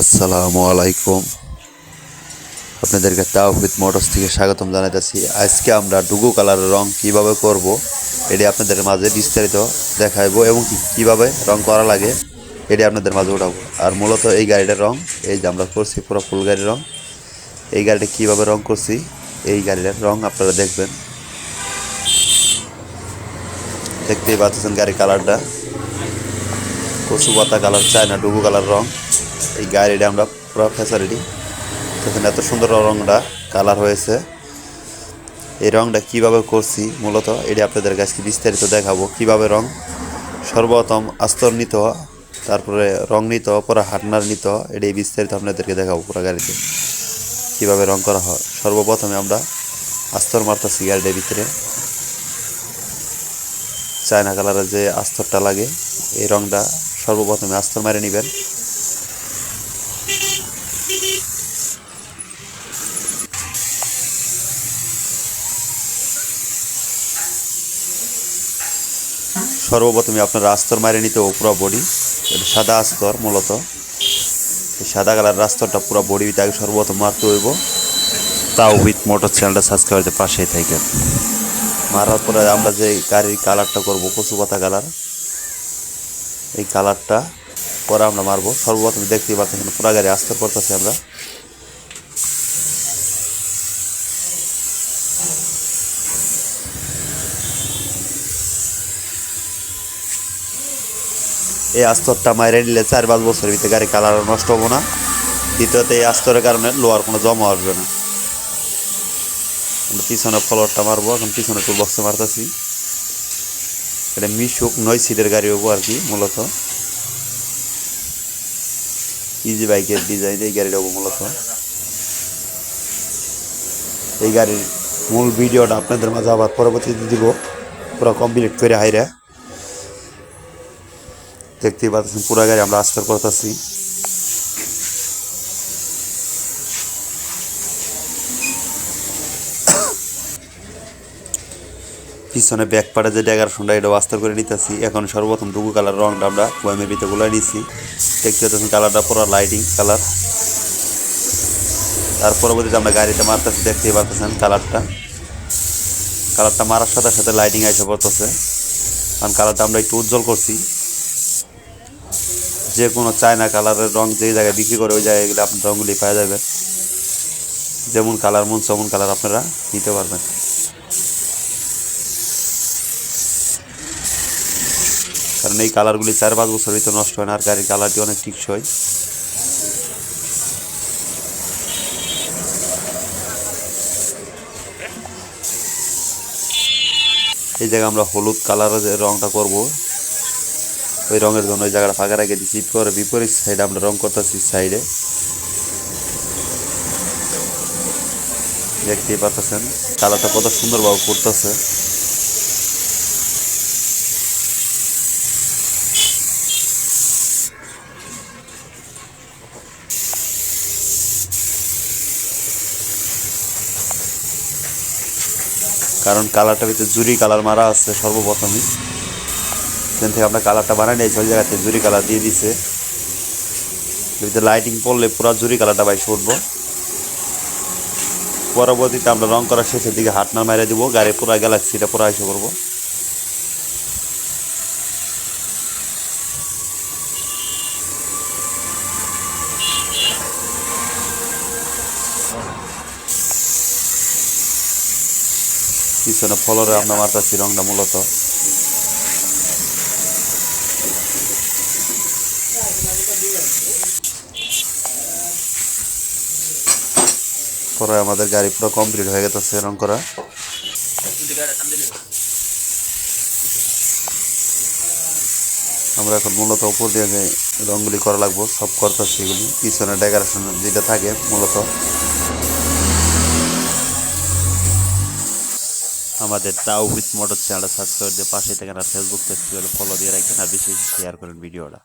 আসসালামু আলাইকুম। আপনাদেরকে তাওহিদ মোটরস থেকে স্বাগতম জানাইতেছি। আজকে আমরা ডুগু কালারের রং কীভাবে করব, এটি আপনাদের মাঝে বিস্তারিত দেখাইবো এবং কীভাবে রং করা লাগে, এটি আপনাদের মাঝে উঠাবো। আর মূলত এই গাড়িটার রং, এই যে আমরা করছি পুরো ফুল গাড়ির রং, এই গাড়িটা কীভাবে রং করছি, এই গাড়িটার রং আপনারা দেখবেন। দেখতেই পাচ্ছেন গাড়ির কালারটা। কচু পাতা কালার চায় না ডুগু কালার রং। এই গাড়িটা আমরা পুরো ফ্যাসিলিটি দেখেন এত সুন্দর রঙটা কালার হয়েছে। এই রঙটা কীভাবে করছি মূলত, এটি আপনাদের কাছে বিস্তারিত দেখাবো। কীভাবে রং সর্বপ্রথম আস্তর নিত তারপরে রং নিত পরে হাটনার নিত এটি বিস্তারিত আপনাদেরকে দেখাবো পুরো গাড়িতে কীভাবে রং করা হয়, সর্বপ্রথমে আমরা আস্তর মারতেছি গাড়িটার ভিতরে। চায়না কালারের যে আস্তরটা লাগে, এই রংটা সর্বপ্রথমে আস্তর মারে নেবেন। সর্বপ্রথমে আপনারা আস্তর মারে নিতে হবে পুরো বডি এটা সাদা আস্তর মূলত। এই সাদা কালার আস্তরটা পুরো বডি আগে সর্বপ্রথম মারতে হইব। তাও উইথ মোটর চ্যানেলটা সাবস্ক্রাইব করতে পাশেই থাকেন। মারার পরে আমরা যে গাড়ির কালারটা করব, কচু পাতা কালার, এই কালারটা পরে আমরা মারবো। সর্বপ্রথম দেখতেই পাচ্ছেন পুরা গাড়ি আস্তর করতেছি আমরা। এই আস্তরটা মাইরে নিলে চার পাঁচ বছরের ভিতরে গাড়ি কালার নষ্ট হব না। দ্বিতীয়ত এই আস্তরের কারণে লোয়ার কোনো জমা আসবে না। আমরা পিছনে ফ্লোরটা মারবো, এখন পিছনে টুল বক্সে মারতেছি। এটা মিশুক নয় সিটের গাড়ি হব আর কি, মূলত। ইজি বাইকের ডিজাইন এই গাড়িটা হব মূলত। এই গাড়ির মূল ভিডিওটা আপনাদের মাঝে আবার পরবর্তীতে দিব। পুরো কমপ্লিট করে হাইরা। দেখতেই পাচ্ছেন, পুরো গাড়ি আমরা আস্তর করতেছি। পিছনে ব্যাক পাড়ে যে ড্যাগার সন্ধ্যা এটাও আস্তর করে নিতেছি। এখন সর্বপ্রথম ডুগু কালার রংটা আমরা বয়ামের ভিতরে গুলাই নিচ্ছি দেখতে পাচ্ছেন কালারটা পুরো লাইটিং কালার তার পরবর্তীতে আমরা গাড়িতে মারতেছি, দেখতেই পাচ্ছেন কালারটা কালারটা মারার সাথে সাথে লাইটিং এসে পড়তেছে। কারণ কালারটা আমরা একটু উজ্জ্বল করছি। যে কোনো চায়না কালারের রং যে জায়গায় বিক্রি করে ওই জায়গায় গেলে আপনি রঙগুলি পাওয়া যাবে। যেমন কালার মন সেমন কালার আপনারা নিতে পারবেন। কারণ এই কালারগুলি চার পাঁচ বছর ভিতরে নষ্ট হয় না, আর গাড়ির কালারটি অনেক টিকসই। এই জায়গায় আমরা হলুদ কালারের রংটা করব। ওই রঙের জন্য ওই জায়গাটা ফাঁকা রেখে দিচ্ছি পরে বিপরীত সাইডে আমরা রং করতেছি সাইডে দেখতেই পাচ্ছেন কালারটা কত সুন্দরভাবে পড়তেছে কারণ কালারটা ভিতরে জুরি কালার মারা আছে সর্বপ্রথমই। সেখান থেকে আমরা কালারটা বানাই নিয়েছি ওই জায়গাতে জুরি কালার দিয়ে দিছে। ভিতরে লাইটিং পড়লে পুরো জুরি কালারটা বাইশ উঠবো পরবর্তীতে আমরা রং করার শেষের দিকে হাট না মেরে দিব, গাড়ি পুরো গ্যালাক্সিটা পুরো এসে করব পিছনে ফলরে আমরা মারতেছি রংটা মূলত। পরে আমাদের গাড়ি পুরো কমপ্লিট হয়ে গেছে রং করা। আমরা এখন মূলত উপর দিয়ে যে রঙগুলি করা লাগবো, সব করতেছি এগুলি। পিছনে ডেকোরেশন যেটা থাকে মূলত। আমাদের তাও উইথ মোটর চ্যানেলটা সাবস্ক্রাইব দিয়ে পাশে থাকেন আর ফেসবুক পেজটি ফলো দিয়ে রাখেন আর বেশি বেশি শেয়ার করেন ভিডিওটা।